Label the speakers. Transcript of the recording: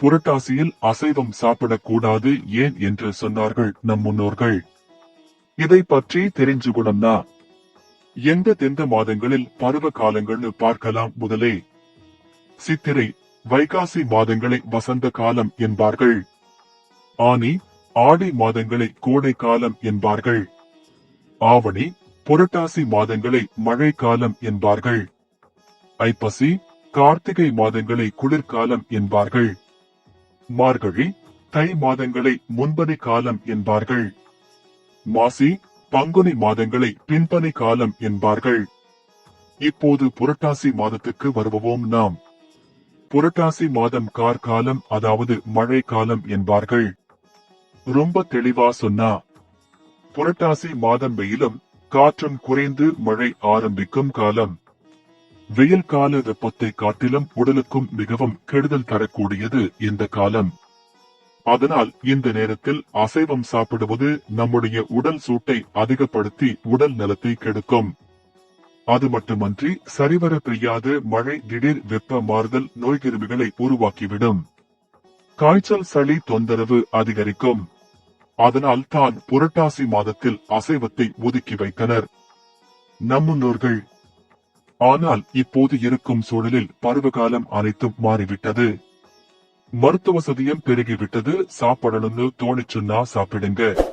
Speaker 1: புரட்டாசியில் அசைவம் சாப்பிடக்கூடாது ஏன் என்று சொன்னார்கள் நம் முன்னோர்கள். இதை பற்றி தெரிஞ்சுக்கணும்னா எந்த தெந்த மாதங்களில் பருவ காலங்கள்னு பார்க்கலாம் முதலே. சித்திரை வைகாசி மாதங்களை வசந்த காலம் என்பார்கள். ஆனி ஆடி மாதங்களை கோடை காலம் என்பார்கள். ஆவணி புரட்டாசி மாதங்களை மழை காலம் என்பார்கள். ஐப்பசி கார்த்திகை மாதங்களை குளிர்காலம் என்பார்கள். மார்கழி தை மாதங்களை முன்பனி காலம் என்பார்கள். மாசி பங்குனி மாதங்களை பின்பனி காலம் என்பார்கள். இப்போது புரட்டாசி மாதத்துக்கு வருவோம் நாம். புரட்டாசி மாதம் கார்காலம் அதாவது மழை காலம் என்பார்கள். ரொம்ப தெளிவா சொன்னா புரட்டாசி மாதம் வெயிலும் காற்றும் குறைந்து மழை ஆரம்பிக்கும் காலம். வெயில் கால வெப்பத்தை காட்டிலும் உடலுக்கும் மிகவும் கெடுதல் தரக்கூடியது இந்த காலம். அதனால் இந்த நேரத்தில் அசைவம் சாப்பிடுவது நம்முடைய உடல் சூட்டை அதிகப்படுத்தி உடல் நலத்தை கெடுக்கும். அது மட்டுமன்றி சரிவர பெய்யாத மழை திடீர் வெப்ப மாறுதல் நோய் கிருமிகளை உருவாக்கிவிடும். காய்ச்சல் சளி தொந்தரவு அதிகரிக்கும். அதனால் தான் புரட்டாசி மாதத்தில் அசைவத்தை ஒதுக்கி வைத்தனர். நம்முன்னோர்கள் ஆனால் இப்போது இருக்கும் சூழலில் பருவகாலம் அனைத்தும் மாறிவிட்டது. மருத்துவ வசதியும் பெருகிவிட்டது. சாப்பிடணும்னு தோணிச்சுன்னா சாப்பிடுங்க.